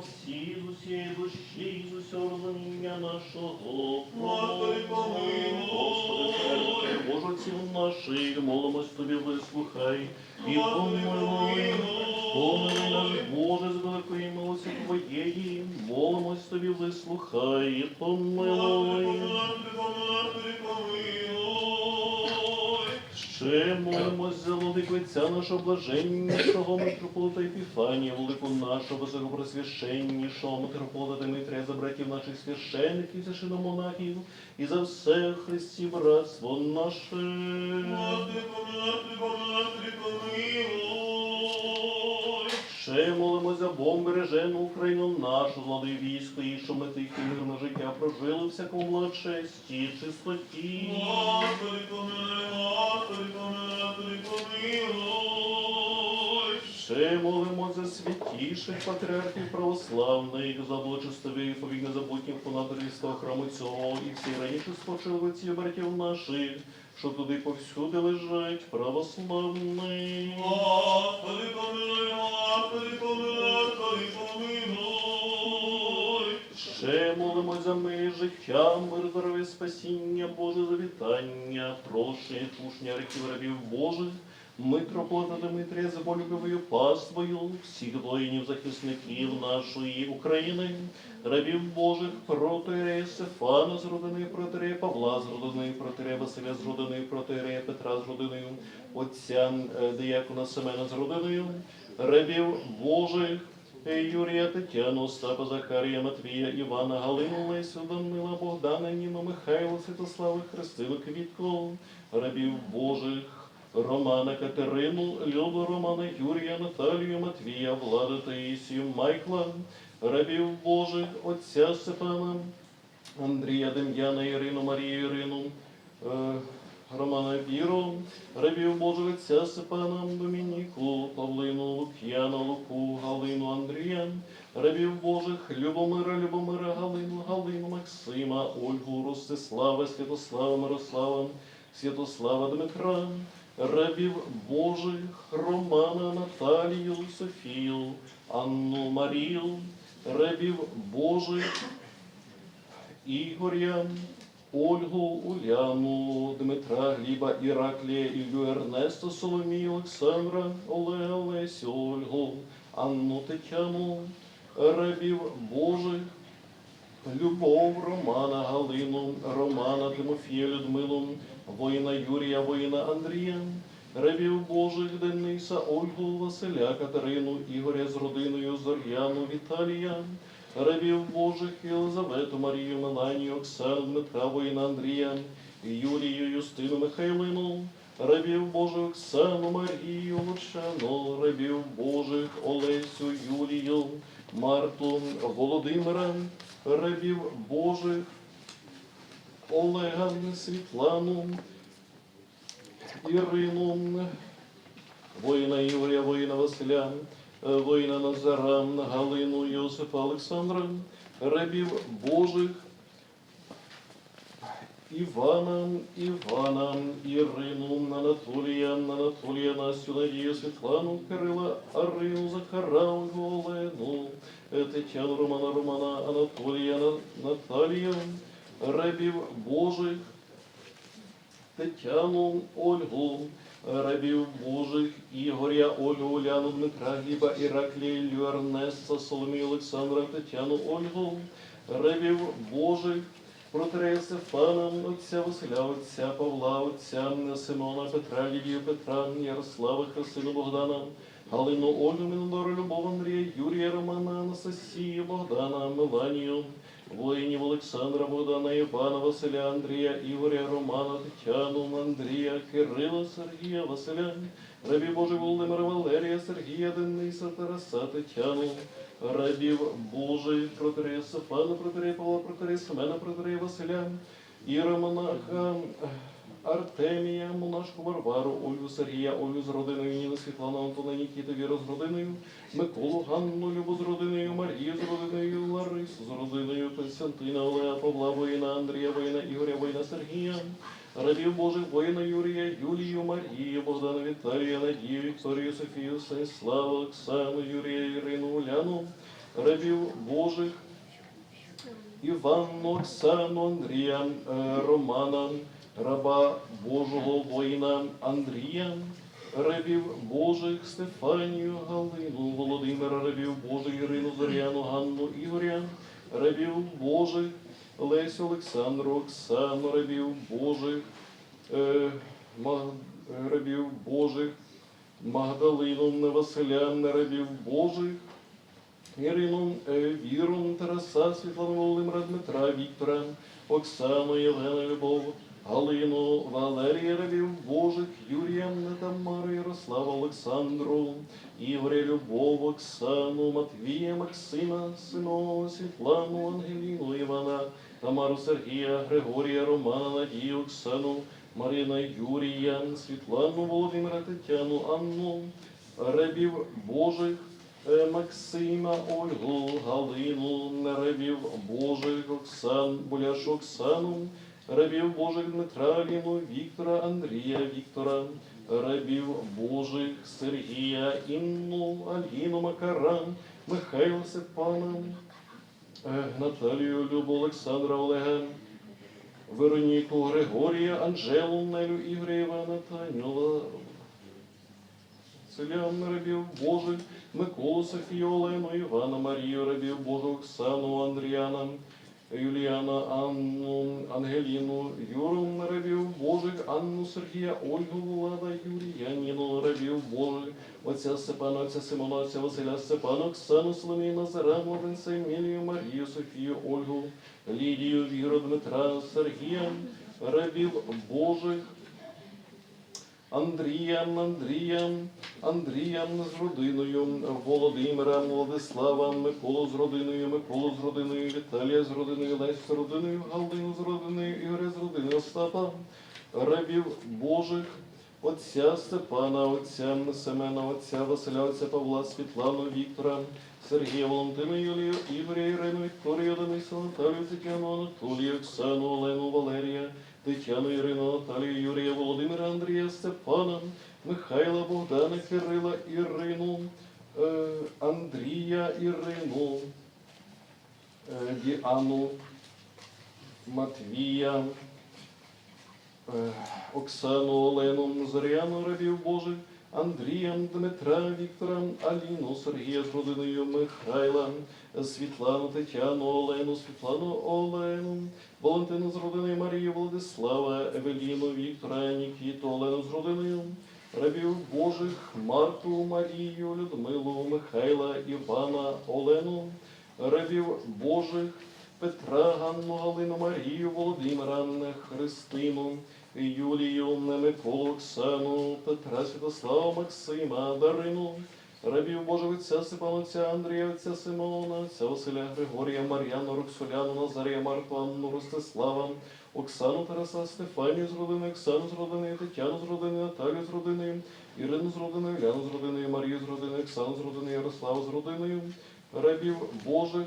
всі з усієї душі, з усього розуміння нашого. Господи, помилуй. Господи, Боже, отців наших, молимось тобі, вислухай. І помилуй. помилуй. Помилуй нас, Боже, з великої милості Твоєї, молимось тобі, вислухай, і помилуй. Ще молимось за владиквиця нашого блаженнішого митрополита Епіфанія, владику нашого високопросвященнішого митрополита Дмитрія, за братів наших священників, за шиномонахів, і за все Христі братство наше. Ще молимось молимося Бог бережену Україну нашу, влади військо, і що ми тихе мирне життя прожили всякому благочесті, чистоті. Ще молимо за святіших патріархів православних, за благочестиві повік незабутніх понадрівства храму цього і всі раніше спочили отців братів наших, що туди повсюди лежать православні. Господи, помилуй, Господи, помилуй, Господи, помилуй. Ще молимо за мир життя, мир, здоров'я, спасіння, Боже завітання, прошення, тушня реків рабів Божих, митрополита Дмитрія за болюбивою паствою, всіх воїнів, захисників нашої України, рабів Божих, протирея Стефана з родиною протирея Павла з родиною протирея Василя з родиною протирея Петра з родиною, отця е, диякона Семена з родиною, рабів Божих, Юрія, Тетяну, Остапа, Захарія, Матвія, Івана, Галину, Лесю, Данила, Богдана, Ніну, Михайла, Святославу, Христину, Квітку, рабів Божих, Романа, Катерину, Любу, Романа, Юрія, Наталію, Матвія, Влада, Таїсію, Майкла, рабів Божих, Отця Степана, Андрія, Дем'яна, Ірину, Марію, Ірину, е, Романа Віру, рабів Божих Отця Степана, Домініку, Павлину, Лук'яна, Луку, Галину, Андрія, рабів Божих, Любомира, Любомира, Галину, Галину, Максима, Ольгу, Ростислава, Святослава, Мирослава, Святослава Дмитра, рабів Божих, Романа, Наталію, Софію, Анну Марію, рабів Божих, Ігоря, Ольгу, Уляну, Дмитра, Гліба, Іраклія, Іллю, Ернеста, Соломію, Олександра, Олега, Олесю, Ольгу, Анну Тетяну, рабів Божих, Любов, Романа, Галину, Романа, Тимофія, Людмилу, воїна Юрія, воїна Андрія, рабів Божих, Дениса, Ольгу, Василя, Катерину, Ігоря з родиною, Зор'яну, Віталія, рабів Божих, Єлизавету, Марію, Меланію, Оксану, Дмитра, воїна Андрія, Юрію, Юстину, Михайлину, рабів Божих, Оксану, Марію, Лучану, рабів Божих, Олесю, Юлію, Марту, Володимира, рабів Божих, Олега, Світлану, Ірину, воїна Ігоря, воїна Василя, е, воїна Назара, Галину, Йосипа, Олександра, рабів Божих, Івана, Івана, Ірину, Анатолія, Анатолія, Настю, Надію, Світлану, Кирила, Арину, Захара, Олену, е, Тетяну, Романа, Романа, Анатолія, На- Наталію, рабів Божих, Тетяну, Ольгу, рабів Божих, Ігоря, Ольгу, Уляну, Дмитра, Гліба, Іраклія, Іллю, Ернеста, Соломію, Олександра, Тетяну, Ольгу, рабів Божих, Протерея Стефана, отця Василя, отця Павла, отця Симона, Петра, Лідію, Петра, Ярослава, Христину, Богдана, Галину, Ольгу, Мінодору, Любов, Андрія, Юрія, Романа, Анастасію, Богдана, Меланію, воїнів Олександра, Богдана, Івана, Василя, Андрія, Ігоря, Романа, Тетяну, Андрія, Кирила, Сергія, Василя, рабів Божий Володимира, Валерія, Сергія, Дениса, Тараса, Тетяну, рабів Божий, протерея Сафана, протерея Павла, протерея Семена, протерея Василя, Іеромонаха, Артемія, монашку Варвару, Ольгу Сергія, Ольгу з родиною Ніни, Світлану, Антона, Нікіта, Віру з родиною, Миколу, Ганну, Любу з родиною, Марію з родиною, Ларису з родиною, Константина, Олега, Павла, воїна, Андрія, воїна, Ігоря, воїна, Сергія, рабів Божих, воїна, Юрія, Юлію, Марію, Богдана, Віталія, Надію, Вікторію, Софію, Станіслава, Оксану, Юрія, Ірину, Уляну, рабів Божих, Іванну, Оксану, Андрія, е, Романа, раба Божого воїна Андрія, рабів Божих Стефанію, Галину, Володимира, рабів Божих Ірину, Зоряну, Ганну, Ігоря, рабів Божих Лесю, Олександру, Оксану, рабів Божих, е, рабів Божих, Магдалину, Василя, рабів Божих, Ірину, е, Віру, Тараса, Світлану Володимира, Дмитра, Віктора, Оксану, Євгена, Любов, Галину, Валерія, Рабів Божих, Юрія, Тамару, Ярослава, Олександру, Ігоря, Любов, Оксану, Матвія, Максима, Симона, Світлану, Ангеліну, Івана, Тамару, Сергія, Григорія, Романа, Надію, Оксану, Марина, Юрія, Світлану, Володимира, Тетяну, Анну, Рабів Божих, Е, Максима, Ольгу, Галину, рабів Божих, Оксан, Боляшу Оксану, рабів Божих Дмитра, Аліну, Віктора, Андрія, Віктора, рабів Божих Сергія, Інну, Аліну, Макара, Михайла Степана, е, Наталію, Любу, Олександра, Олега, Вероніку, Григорія, Анжелу, Нелю, Ігоря, Івана, Таню, Селян рабів Божих, Миколу, Софію, Олену, Івана, Марію, рабів Божих, Оксану, Андріана, Юліана, Анну, Ангеліну, Юру, рабів Божих, Анну, Сергія, Ольгу, Влада, Юрія, Ніну, рабів Божих, отця Степана, отця Симона, отця Василя, Степана, Оксану, Соломію, Назара, Младенця, Емілію, Марію, Софію, Ольгу, Лідію, Віру, Дмитра, Сергія, рабів Божих, Андріям, Андріям, Андріям з родиною, Володимира, Владислава, Миколу з родиною, Миколу з родиною, Віталія з родиною, Лесь з родиною, Галину з родиною, Ігоря з родиною, Остапа, рабів Божих, отця Степана, отця Семена, отця Василя, отця Павла, Світлану, Віктора, Сергія, Валентину, Юлію, Ігоря, Ірину, Вікторію, Дениса, Наталію, Тетяну, Анатолію, Оксану, Олену, Валерія, Тетяну, Ірину, Наталію, Юрія, Володимира, Андрія, Степана, Михайла, Богдана, Кирила, Ірину, е, Андрія, Ірину, е, Діану, Матвія, е, Оксану, Олену, Зоряну, рабів Божих, Андрія, Дмитра, Віктора, Аліну, Сергія з родиною Михайла, Світлану, Тетяну, Олену, Світлану, Олену, Валентину з родиною Марію, Владислава, Евеліну, Віктора, Нікіту, Олену з родиною, рабів Божих, Марту, Марію, Людмилу, Михайла, Івана, Олену, рабів Божих, Петра, Ганну, Галину, Марію, Володимира, Христину, Юлію, Миколу, Оксану, Петра, Святослава, Максима, Дарину, рабів Божих отця Степана, отця Андрія, отця Симона, отця Василя, Григорія, Мар'яну, Роксоляну, Назарія, Марту, Анну, Ростислава, Оксану, Тараса, Стефанію з родиною, Оксану з родиною, Тетяну з родиною, Наталію з родиною, Ірину з родиною, Ляну з родиною, Марію з родиною, Оксану з родиною, Ярославу з родиною, рабів Божих,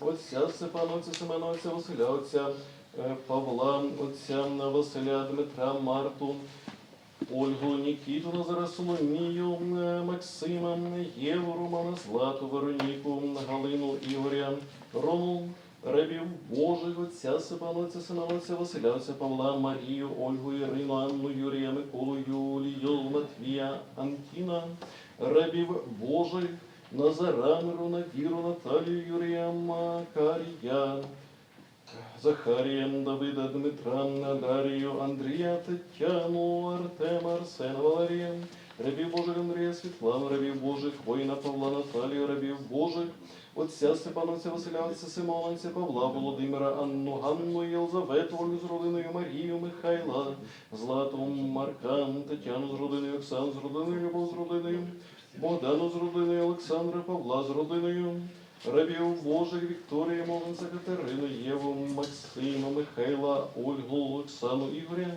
Отця Степана, отця Семена, отця Василя, отця Павла, отця Василя, Дмитра, Марту, Ольгу, Нікіту, Соломію, е, Максима, Єву, Романа, Злату, Вероніку, Галину, Ігоря, Рому, рабів Божих, отця Степана, отця Семена, отця Василя, отця Павла, Марію, Ольгу, Ірину, Анну, Юрія, Миколу, Юлію, Матвія, Антіна, рабів Божих, Назара, Мирона, Віру, Наталію, Юрія, Макарія, Захарія, Давида, Дмитра, Дарію, Андрія, Тетяну, Артема, Арсена, Валерія, рабів Божих Андрія, Світлану, рабів Божих, воїна Павла, Наталію, рабів Божих, отця Степана, отця Василя, отця Симона, отця Павла, Володимира, Анну, Ганну, Єлизавету, Ольгу з родиною, Марію, Михайла, Злату, Марка, Тетяну з родиною, Оксану з родиною, Любов з родиною, Богдану з родиною, Олександра, Павла з родиною, рабів Божих, Вікторія, Мовенця, Катерину, Єву, Максима, Михайла, Ольгу, Оксану, Ігоря,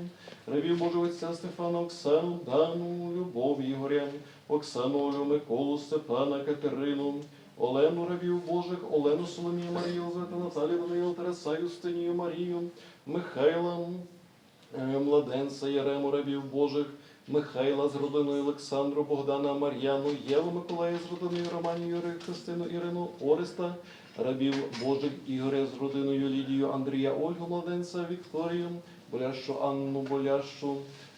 рабів Божих отця Стефана, Оксану, Дану, Любов, Ігоря, Оксану, Олю, Миколу, Степана, Катерину, Олену рабів Божих, Олену Соломію, Марію, Елизавету, Наталію, Даниїл, Тараса, Юстинію, Марію, Михайла, е, младенця Ярему рабів Божих, Михайла з родиною Олександру, Богдана, Мар'яну, Єву Миколая з родиною Романію, Юрію, Христину, Ірину, Ореста, рабів Божих Ігоря з родиною Лідію, Андрія, Ольгу, Младенця, Вікторію, Болящу Анну, Болящу,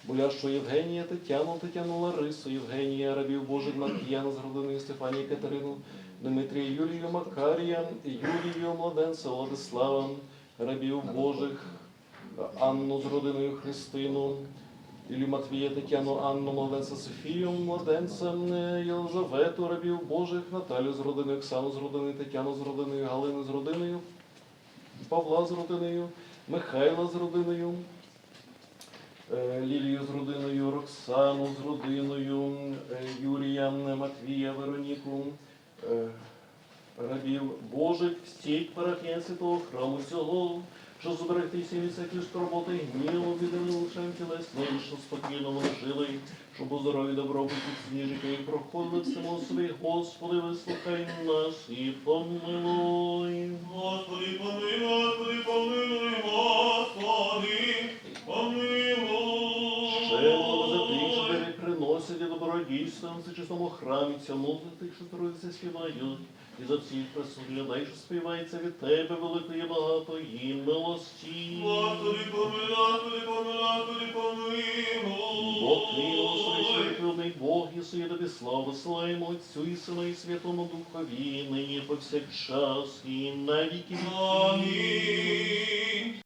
Болящу Євгенія, Тетяну, Тетяну Ларису, Євгенія, рабів Божих Маркіяна з родиною Стефанії Катерину, Дмитрія, Юлію, Макарія, Юлію, Младенця, Владислава, рабів Божих, Анну з родиною Христину, Ілю Матвія, Тетяну, Анну, Младенця Софію, Младенця е, Єлизавету, рабів Божих, Наталю з родиною, Оксану з родиною, Тетяну з родиною, Галину з родиною, Павла з родиною, Михайла з родиною, е, Лілію з родиною, Роксану з родиною, е, Юрія, Матвія, Вероніку, е, рабів Божих, всіх парафіян святого храму цього, що зберегтися від всякої скорботи, роботи, гніло, не лишаємо тілесним, що спокійно вони жили, щоб у здорові добробуті сніжики і проходили всьому собі, Господи, вислухай нас і помилуй. Господи, помилуй, Господи, помилуй, Господи, помилуй. Добродійством в храмі цьому, тих, що трудяться співають, і за всіх присутніх людей, що співається від тебе, великої багатої милості. Господи, помилуй, Господи, помилуй, Господи, помилуй. Бог Господи, святий Бог, і сує тобі славу, славимо Отцю і Сину і Святому Духові, нині повсякчас і на віки віків. Амінь.